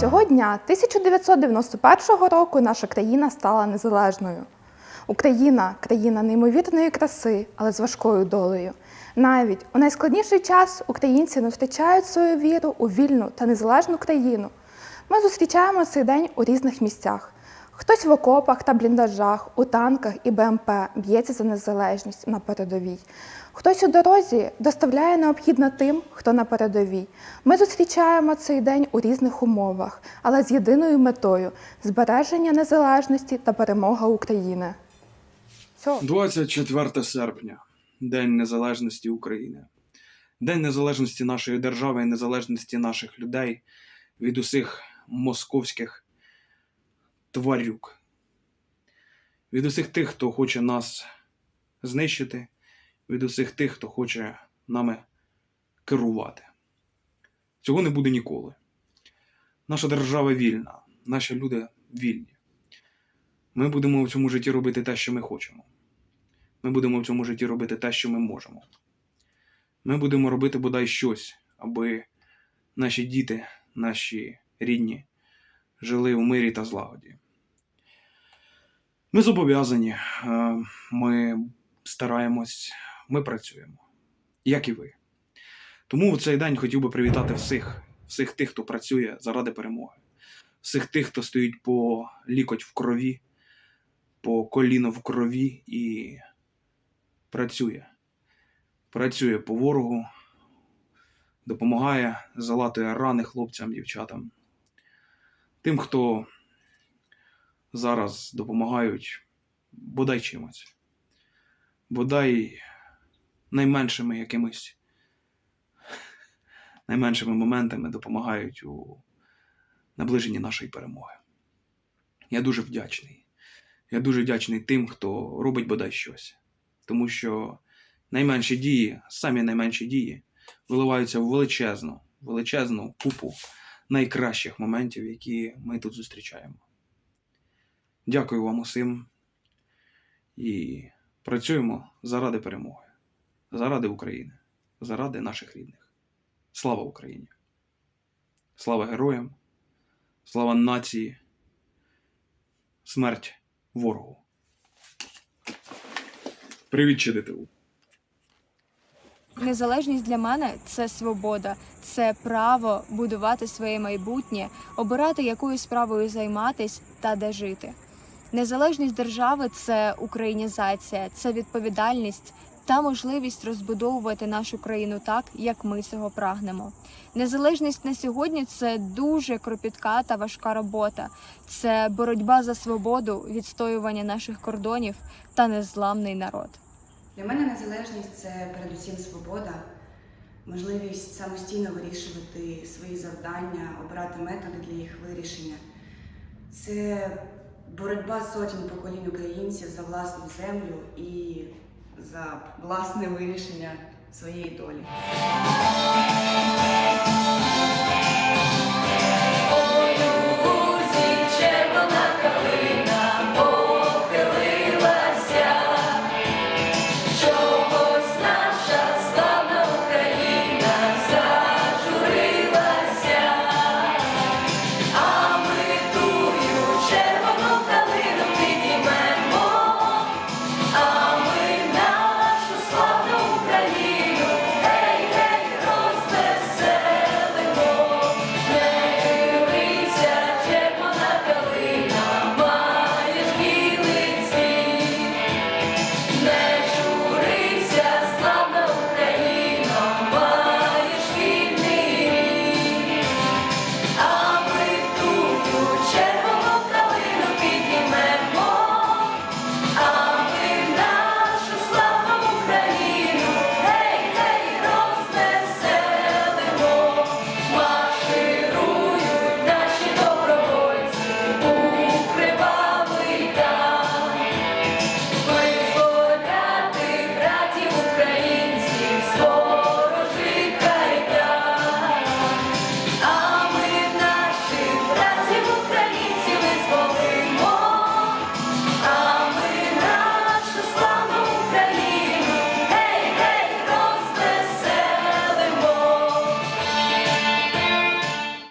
Цього дня 1991 року наша країна стала незалежною. Україна країна неймовірної краси, але з важкою долею. Навіть у найскладніший час українці не втрачають свою віру у вільну та незалежну країну. Ми зустрічаємо цей день у різних місцях. Хтось в окопах та бліндажах, у танках і БМП б'ється за незалежність на передовій. Хтось у дорозі доставляє необхідне тим, хто на передовій. Ми зустрічаємо цей день у різних умовах, але з єдиною метою збереження незалежності та перемога України. Все. 24 серпня, День Незалежності України. День незалежності нашої держави і незалежності наших людей від усіх московських тварюк. Від усіх тих, хто хоче нас знищити, від усіх тих, хто хоче нами керувати. Цього не буде ніколи. Наша держава вільна, наші люди вільні. Ми будемо в цьому житті робити те, що ми хочемо. Ми будемо в цьому житті робити те, що ми можемо. Ми будемо робити бодай щось, аби наші діти, наші рідні жили в мирі та злагоді. Ми зобов'язані, е, ми стараємось, ми працюємо, як і ви. Тому в цей день хотів би привітати всіх, всіх тих, хто працює заради перемоги, всіх тих, хто стоїть по лікоть в крові, по коліно в крові і працює. Працює по ворогу, допомагає, залатує рани хлопцям, дівчатам. Тим, хто зараз допомагають бодай чимось, бодай найменшими якимись найменшими моментами допомагають у наближенні нашої перемоги. Я дуже вдячний. Я дуже вдячний тим, хто робить бодай щось. Тому що найменші дії, самі найменші дії, виливаються в величезну, величезну купу найкращих моментів, які ми тут зустрічаємо. Дякую вам усім і працюємо заради перемоги, заради України, заради наших рідних. Слава Україні! Слава героям! Слава нації! Смерть ворогу! Привіт, ЧДТУ! Незалежність для мене це свобода, це право будувати своє майбутнє, обирати якою справою займатись та де жити. Незалежність держави це українізація, це відповідальність та можливість розбудовувати нашу країну так, як ми цього прагнемо. Незалежність на сьогодні це дуже кропітка та важка робота. Це боротьба за свободу, відстоювання наших кордонів та незламний народ. Для мене незалежність це передусім свобода, можливість самостійно вирішувати свої завдання, обирати методи для їх вирішення. Це боротьба сотень поколінь українців за власну землю і за власне вирішення своєї долі.